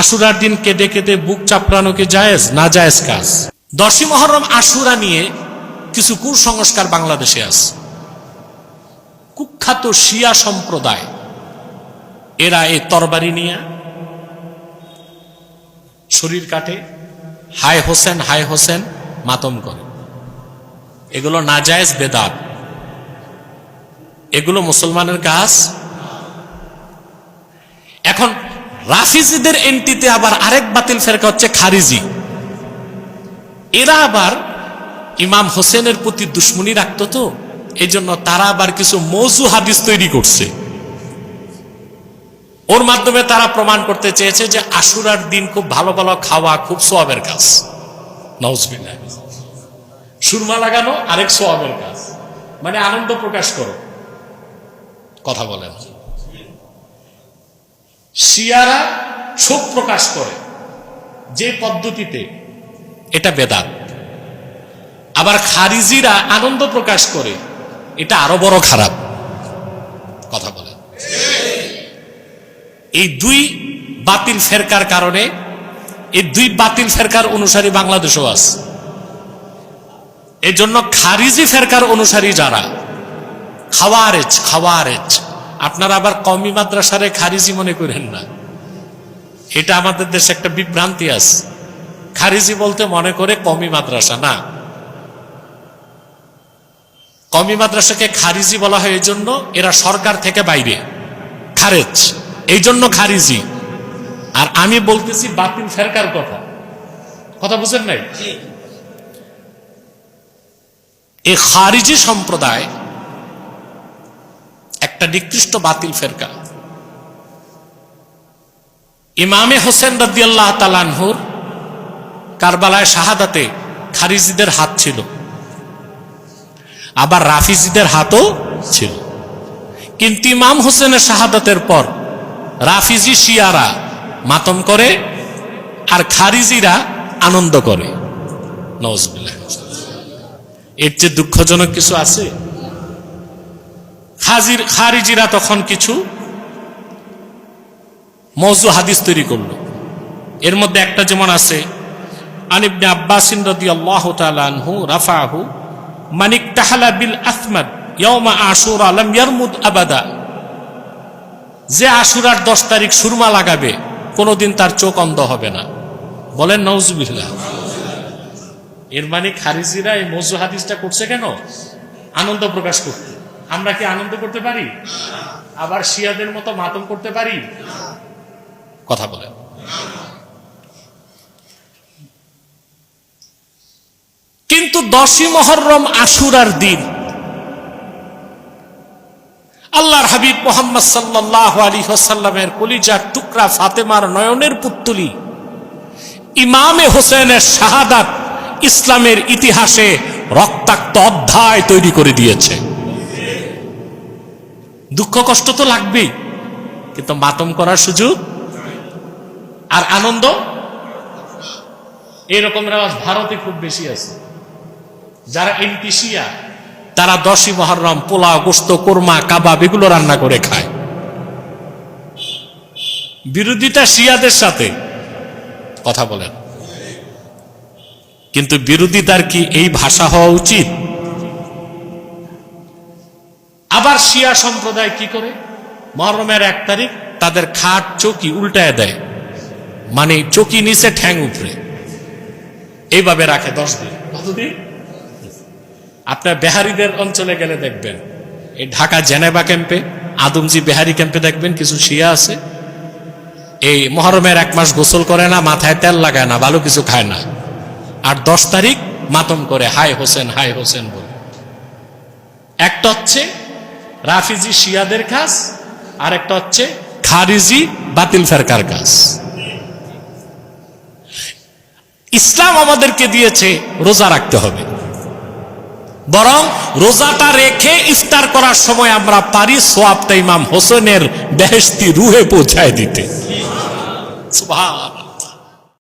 আশুরার দিন কেঁদে কেঁদে বুক চাপড়ানো কি জায়েজ? না জায়েজ কাজ। দশই মহরম আশুরা নিয়ে কিছু কুসংস্কার বাংলাদেশে আছে। কুখ্যাত শিয়া সম্প্রদায়, এরা এই তরবারি নিয়ে শরীর কাটে, হায় হোসেন হায় হোসেন, মাতম করে। এগুলো নাজায়েজ বেদাত। এগুলো মুসলমানের কাজ রাফিজিদের এন্ট্রিতে আবার আরেক বাতিল ফেরকা হচ্ছে খারিজি। এরা আবার ইমাম হোসেনের প্রতি দুশ্মনী রাখতো তো এই জন্য তারা আবার কিছু মৌজু হাদিস তৈরি করছে। ওর মাধ্যমে তারা প্রমাণ করতে চেয়েছে যে আশুরার দিন খুব ভালো ভালো খাওয়া, খুব সোয়াবের কাজ। নওজবিল্লাহ সুরমা লাগানো আরেক সোয়াবের কাজ। মানে আনন্দ প্রকাশ করো। কথা বলেন। শিয়ারা শোক প্রকাশ করে যে পদ্ধতিতে এটা বেদাত। আবার খারিজিরা আনন্দ প্রকাশ করে, এটা আরও বড় খারাপ কথা বলেন এই দুই বাতিল ফেরকার কারণে, এই দুই বাতিল ফেরকার অনুসারী বাংলাদেশও আছে। এই জন্য খারিজি ফেরকার অনুসারী যারা, খাওয়ারেজ খাওয়ারেজ আপনারা আবার কমি মাদ্রাসারে খারিজি মনে করেন না। এটা আমাদের দেশে একটা বিভ্রান্তি আছে। খারিজি বলতে মনে করে কমি মাদ্রাসা না। কমি মাদ্রাসাকে খারিজি বলা হয় এই জন্য এরা সরকার থেকে বাইরে খারেজ এই জন্য খারিজি। আর আমি বলতেছি বাতিল ফেরকার কথা। কথা বুঝেন নাই? এই খারিজি সম্প্রদায় একটা নিকৃষ্ট বাতিল ফেরকা। ইমামে হোসেন রদি আল্লাহ তালানহুর কারবালায় শাহাদাতে খারিজিদের হাত ছিল। আবার রাফিজিদের হাতও ছিল। কিন্তু ইমাম হোসেনের শাহাদাতের পর রাফিজি, শিয়ারা মাতম করে আর খারিজিরা আনন্দ করে। নজবিল্লাহ এর যে দুঃখজনক কিছু আছে? খাজির খারিজিরা তখন কিছু মৌজু হাদিস তৈরি করল। এর মধ্যে একটা যেমন আছে আনিবনে আব্বাসিন রদি আল্লাহ তালু রাফাহু মানিক তাহালা বিল আসমাদ ইয়মা আশুর আলম ইয়ারমুদ আবাদা। যে আশুরার দশ তারিখ সুরমা লাগাবে, কোনোদিন তার চোখ অন্ধ হবে না। বলেন নওজবিল্লাহ এর মানে খারিজিরা এই মৌজু হাদিসটা করছে কেন? আনন্দ প্রকাশ করতে। আমরা কি আনন্দ করতে পারি? আবার শিয়াদের মতো মাতম করতে পারি? কথা বলেন। কিন্তু দশই মহরম আশুরার দিন। আল্লাহর হাবিব মোহাম্মদ সাল্লাহ আলী হাসাল্লামের কলিজার টুকরা ফাতেমার নয়নের পুত্তুলি ইমামে হোসেনের শাহাদাত ইসলামের ইতিহাসে রক্তাক্ত অধ্যায় তৈরি করে দিয়েছে। দুঃখ কষ্ট তো লাগবেই, কিন্তু মাতম করার সুযোগ আর আনন্দ? এরকম রেওয়াজ ভারতে খুব বেশি আছে। যারা এনটিসিয়া তারা দশই মহরম, পোলাও গোস্ত কোরমা, কাবাব এগুলো রান্না করে খায়। বিরোধিতা শিয়াদের সাথে, কথা বলেন। কিন্তু বিরোধিতার কি এই ভাষা হওয়া উচিত? আবার শিয়া সম্প্রদায় কি করে? মহরমের এক তারিখ তাদের খাট, চকি উল্টায় দেয়। মানে চকি নিচে ঠ্যাং উপরে এইভাবে রাখে দশ দিন। কতদিন? আপনার বেহারিদের অঞ্চলে গেলে দেখবেন। এই ঢাকা জেনেভা ক্যাম্পে, আদমজি বেহারি ক্যাম্পে দেখবেন কিছু শিয়া আছে। এই মহরমের এক মাস গোসল করে না, মাথায় তেল লাগায় না, ভালো কিছু খায় না। আর দশ তারিখ মাতম করে হাই হোসেন হাই হোসেন বলে। একটা হচ্ছে রাফিজি শিয়াদের কাজ আর একটা হচ্ছে খারিজি বাতিল ফেরকার কাজ। ইসলাম আমাদেরকে দিয়েছে রোজা রাখতে হবে। বরং রোজাটা রেখে ইফতার করার সময় আমরা পারি সোয়াবটা ইমাম হোসেনের বেহেস্তি রুহে পৌঁছায় দিতে। সুবহান